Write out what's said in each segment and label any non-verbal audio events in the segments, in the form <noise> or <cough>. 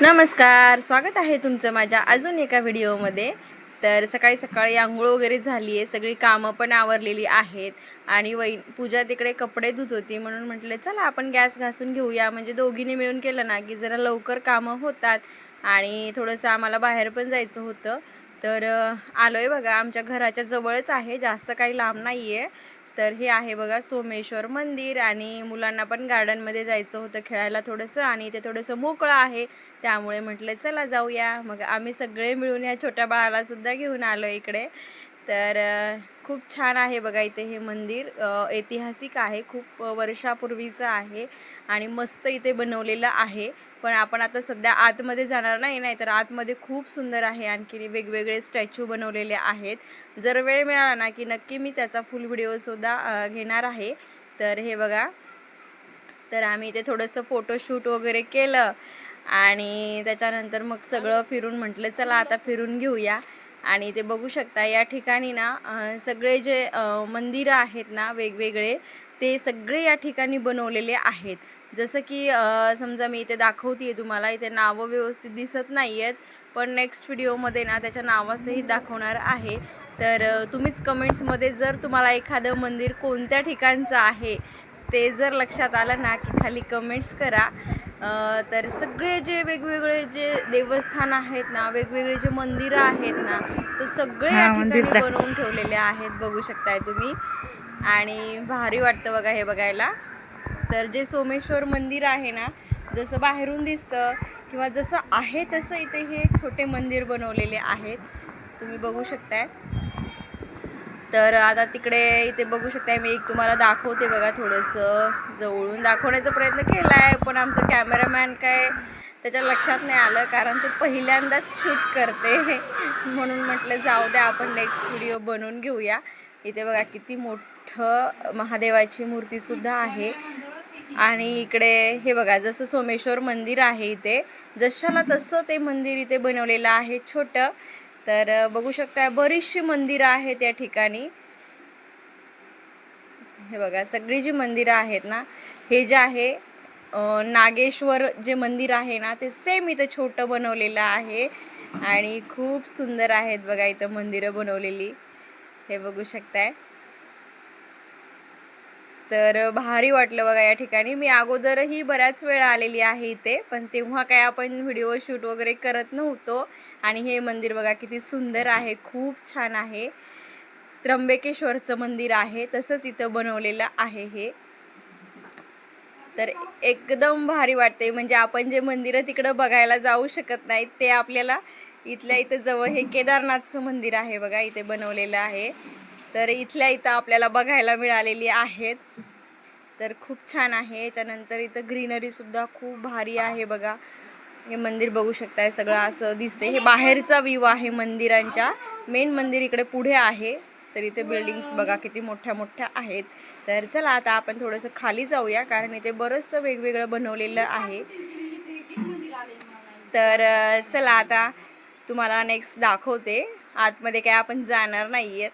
नमस्कार स्वागत आहे तुमचं माझ्या अजून एका व्हिडिओमध्ये. तर सकाळी सकाळी आंघोळ वगैरे झाली आहे सगळी कामं पण आवरलेली आहेत. आणि वै पूजा तिकडे कपडे धुत होती म्हणून म्हटलं चला आपण गॅस घासून घेऊया. म्हणजे दोघींनी मिळून केलं ना की जरा लवकर कामं होतात आणि थोडंसं आम्हाला बाहेर पण जायचं होतं. तर आलो आहे बघा आमच्या घराच्या जवळच आहे जास्त काही लांब नाही आहे तर हे आहे बघा सोमेश्वर मंदिर आणि मुलांना पण गार्डनमध्ये जायचं होतं खेळायला थोडंसं आणि ते थोडंसं मोकळं आहे. त्यामुळे म्हटलं चला जाऊया. मग आम्ही सगळे मिळून या छोट्या बाळालासुद्धा घेऊन आलो इकडे. तर खूप छान आहे बघा इथे हे मंदिर. ऐतिहासिक आहे खूप वर्षापूर्वीचं आहे आणि मस्त इथे बनवलेलं आहे. पण आपण आता सध्या आतमध्ये जाणार नाही नाही तर आतमध्ये खूप सुंदर आहे. आणखी वेगवेगळे स्टॅच्यू बनवलेले आहेत. जर वेळ मिळाला ना की नक्की मी त्याचा फुल व्हिडिओसुद्धा घेणार आहे. तर हे बघा. तर आम्ही इथे थोडंसं फोटोशूट वगैरे केलं आणि त्याच्यानंतर मग सगळं फिरून म्हटलं चला आता फिरून घेऊया. आणि ते बघू शकता या ठिकाणी ना सगळे जे मंदिरं आहेत ना वेगवेगळे ते सगळे या ठिकाणी बनवलेले आहेत. जसं की समजा मी इथे दाखवते तुम्हाला इथे नावं व्यवस्थित दिसत नाही आहेत पण नेक्स्ट व्हिडिओमध्ये ना त्याच्या नावासहित दाखवणार आहे. तर तुम्हीच कमेंट्समध्ये जर तुम्हाला एखादं मंदिर कोणत्या ठिकाणचं आहे ते जर लक्षात आलं ना की खाली कमेंट्स करा. तर सगळे जे वेगवेगळे जे देवस्थान आहेत ना वेगवेगळे जे मंदिरं आहेत ना ते सगळे या ठिकाणी बनवून ठेवलेले आहेत बघू शकताय तुम्ही. आणि भारी वाटतं बघा हे बघायला. तर जे सोमेश्वर मंदिर आहे ना जसं बाहेरून दिसतं किंवा जसं आहे तसं इथे हे छोटे मंदिर बनवलेले आहेत. तुम्ही बघू शकताय. तर आता तिकडे इथे बघू शकते मी एक तुम्हाला दाखवते बघा थोडंसं. जवळून दाखवण्याचा प्रयत्न केला आहे पण आमचं कॅमेरामॅन काय त्याच्या लक्षात नाही आलं कारण ते पहिल्यांदाच शूट करते. <laughs> म्हणून म्हटलं जाऊ द्या आपण नेक्स्ट व्हिडिओ बनवून घेऊया. इथे बघा किती मोठं महादेवाची मूर्तीसुद्धा आहे. आणि इकडे हे बघा जसं सोमेश्वर मंदिर आहे इथे जशाला तसं ते मंदिर इथे बनवलेलं आहे छोटं. तर बघू शकता बरीचशी मंदिरं आहेत या ठिकाणी. हे बघा सगळी जी मंदिरं आहेत ना हे जे आहे नागेश्वर जे मंदिर आहे ना ते सेम इथं छोटं बनवलेलं आहे. आणि खूप सुंदर आहेत बघा इथं मंदिरं बनवलेली. हे बघू शकताय. तर भारी वाटलं बघा या ठिकाणी. मी अगोदरही बऱ्याच वेळा आलेली आहे इथे पण तेव्हा काय आपण व्हिडिओ शूट वगैरे करत नव्हतो. आणि हे मंदिर बघा किती सुंदर आहे खूप छान आहे. त्र्यंबकेश्वरचं मंदिर आहे तसंच इथं बनवलेलं आहे हे. तर एकदम भारी वाटते म्हणजे आपण जे मंदिरं तिकडं बघायला जाऊ शकत नाहीत ते आपल्याला इथल्या इथं जवळ हे केदारनाथचं मंदिर आहे बघा इथे बनवलेलं आहे. तर इथल्या इथं आपल्याला बघायला मिळालेली आहेत. तर खूप छान आहे. याच्यानंतर इथं ग्रीनरीसुद्धा खूप भारी आहे बघा. हे मंदिर बघू शकताय सगळं असं दिसतंय. हे बाहेरचा व्ह्यू आहे मंदिरांच्या. मेन मंदिर इकडे पुढे आहे. तर इथे बिल्डिंग्स बघा किती मोठ्या मोठ्या आहेत. तर चला आता आपण थोडंसं खाली जाऊया कारण इथे बरंचसं वेगवेगळं बनवलेलं आहे. तर चला आता तुम्हाला नेक्स्ट दाखवते. आतमध्ये काय आपण जाणार नाही आहेत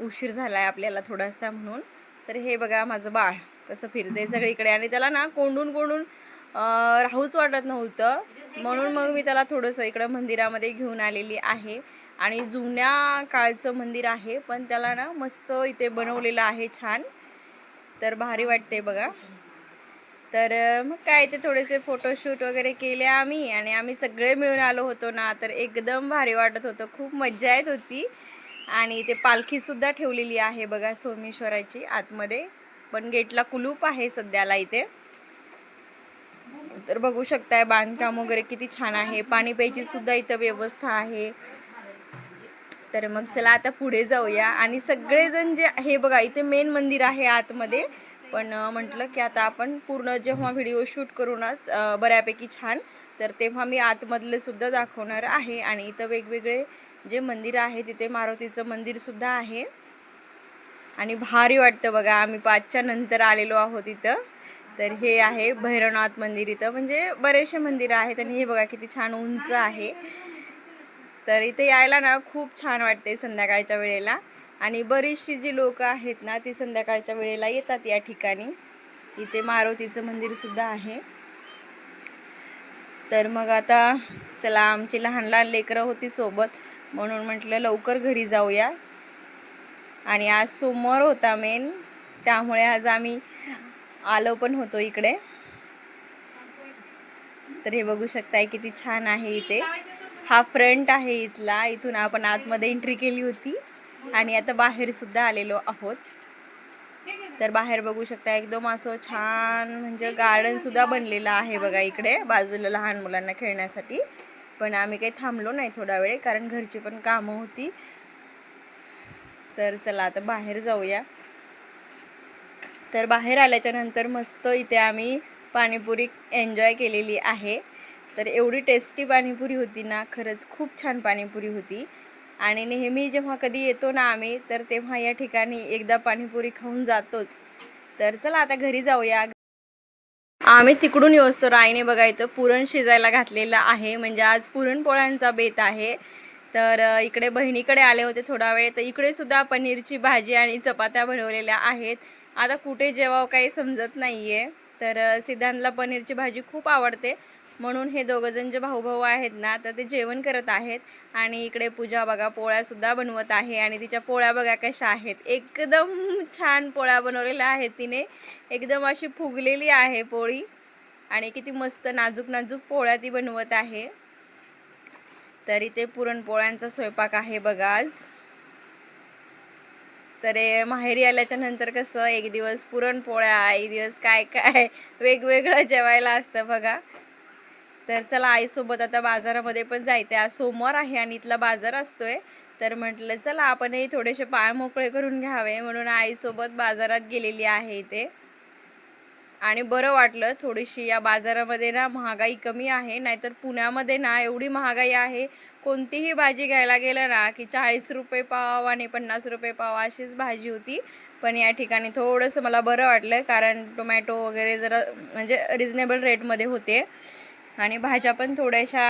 उशीर झाला आहे आपल्याला थोडासा म्हणून. तर हे बघा माझं बाळ कसं फिरते सगळीकडे. आणि त्याला ना कोंडून कोंडून राहूच वाटत नव्हतं. म्हणून मग मी त्याला थोडंसं इकडं मंदिरामध्ये घेऊन आलेली आहे. आणि जुन्या काळचं मंदिर आहे पण त्याला ना मस्त इथे बनवलेलं आहे छान. तर भारी वाटते बघा. तर मग काय ते थोडेसे फोटोशूट वगैरे केले आम्ही. आणि आम्ही सगळे मिळून आलो होतो ना तर एकदम भारी वाटत होतं. खूप मज्जा येत होती. आणि इथे पालखीसुद्धा ठेवलेली आहे बघा सोमेश्वराची आतमध्ये. पण गेटला कुलूप आहे सध्याला इथे. तर बघू शकताय बांधकाम वगैरे किती छान आहे. पाणी प्यायची सुद्धा इथं व्यवस्था आहे. तर मग चला आता पुढे जाऊया. आणि सगळेजण जे हे बघा इथे मेन मंदिर आहे आतमध्ये. पण म्हटलं की आता आपण पूर्ण जेव्हा व्हिडिओ शूट करूनच बऱ्यापैकी छान. तर तेव्हा मी आतमधले सुद्धा दाखवणार आहे. आणि इथं वेगवेगळे जे मंदिर आहे तिथे मारुतीचं मंदिरसुद्धा आहे. आणि भारी वाटतं बघा आम्ही पाचच्या नंतर आलेलो आहोत इथं. तर हे आहे भैरवनाथ मंदिर इथं. म्हणजे बरेचसे मंदिरं आहेत आणि हे बघा किती छान उंच आहे. तर इथे यायला ना खूप छान वाटते संध्याकाळच्या वेळेला. आणि बरीचशी जी लोक आहेत ना ती संध्याकाळच्या वेळेला येतात या ठिकाणी. इथे मारुतीचं मंदिरसुद्धा आहे. तर मग आता चला आमची लहान लहान लेकरं होती सोबत. म्हणून म्हटलं लवकर घरी जाऊया. आणि आज सोमवार होता मेन त्यामुळे आज आम्ही आलो पण होतो इकडे. तर हे बघू शकताय किती छान आहे इथे. हा फ्रंट आहे इथला इथून आपण आतमध्ये एंट्री केली होती. आणि आता बाहेर सुद्धा आलेलो आहोत. तर बाहेर बघू शकता एकदम असं छान म्हणजे गार्डन सुद्धा बनलेलं आहे बघा इकडे बाजूला लहान मुलांना खेळण्यासाठी. पण आम्ही काही थांबलो नाही थोडा वेळ कारण घरची पण कामं होती. तर चला आता बाहेर जाऊया. तर बाहेर आल्याच्यानंतर मस्त इथे आम्ही पाणीपुरी एन्जॉय केलेली आहे. तर एवढी टेस्टी पाणीपुरी होती ना खरंच खूप छान पाणीपुरी होती. आणि नेहमी जेव्हा कधी येतो ना आम्ही तर तेव्हा या ठिकाणी एकदा पाणीपुरी खाऊन जातोच. तर चला आता घरी जाऊया. आम्ही तिकडून येऊ राईने बघा इथं पुरण शिजायला घातलेलं आहे. म्हणजे आज पुरणपोळ्यांचा बेत आहे. तर इकडे बहिणीकडे आले होते थोडा वेळ. तर इकडे सुद्धा पनीरची भाजी आणि चपात्या बनवलेल्या आहेत. आता कुठे जेवावं काही समजत नाही आहे तर सिद्धांतला पनीरची भाजी खूप आवडते. म्हणून हे दोघंजण जे भाऊभाऊ आहेत ना तर ते जेवण करत आहेत. आणि इकडे पूजा बघा पोळ्यासुद्धा बनवत आहे. आणि तिच्या पोळ्या बघा कशा आहेत. एकदम छान पोळ्या बनवलेल्या आहेत तिने. एकदम अशी फुगलेली आहे पोळी. आणि किती मस्त नाजूक नाजूक पोळ्या ती बनवत आहे. तर इथे पुरणपोळ्यांचा स्वयंपाक आहे बघा आज. तर माहेरी आल्याच्यानंतर कसं एक दिवस पुरणपोळ्या एक दिवस काय काय वेगवेगळं जेवायला असतं बघा. तर चला आईसोबत आता बाजारामध्ये पण जायचं आहे आज सोमवार आहे आणि इथला बाजार असतोय. तर म्हटलं चला आपणही थोडेसे पाय मोकळे करून घ्यावे म्हणून आईसोबत बाजारात गेलेली आहे इथे. आणि बरं वाटलं थोडीशी या बाजारामध्ये ना महागाई कमी आहे. नाहीतर पुण्यामध्ये ना एवढी महागाई आहे कोणतीही भाजी घ्यायला गेलं ना की चाळीस रुपये पाव आणि पन्नास रुपये पाव अशीच भाजी होती. पण या ठिकाणी थोडंसं मला बरं वाटलं कारण टोमॅटो वगैरे जरा म्हणजे रिजनेबल रेटमध्ये होते. आणि भाज्या पण थोड्याशा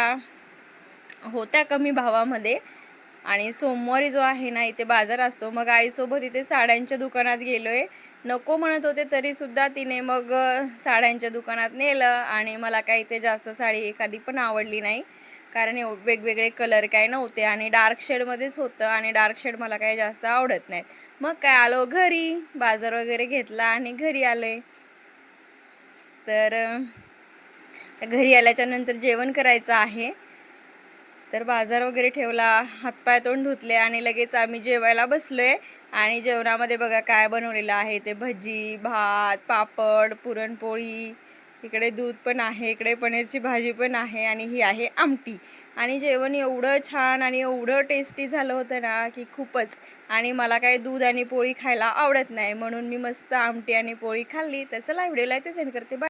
होत्या कमी भावामध्ये. आणि सोमवारी जो आहे ना इथे बाजार असतो. मग आईसोबत इथे साड्यांच्या दुकानात गेलो आहे नको म्हणत होते तरीसुद्धा तिने मग साड्यांच्या दुकानात नेलं. आणि मला काही इथे जास्त साडी एखादी पण आवडली नाही. कारण एव वेगवेगळे कलर काय नव्हते. आणि डार्क शेडमध्येच होतं. आणि डार्क शेड मला काही जास्त आवडत नाहीत मग काय आलो घरी. बाजार वगैरे घेतला आणि घरी आलो तर घरी आल्याच्यानंतर जेवण करायचं आहे. तर बाजार वगैरे ठेवला हातपाय तोंड धुतले आणि लगेच आम्ही जेवायला बसलो आहे आणि जेवणामध्ये बघा काय बनवलेलं आहे ते भजी भात पापड पुरणपोळी इकडे दूध पण आहे इकडे पनीरची भाजी पण आहे आणि ही आहे आमटी. आणि जेवण एवढं छान आणि एवढं टेस्टी झालं होतं ना की खूपच. आणि मला काय दूध आणि पोळी खायला आवडत नाही म्हणून मी मस्त आमटी आणि पोळी खाल्ली. तर चला व्हिडिओला ते सेंड करते. बाय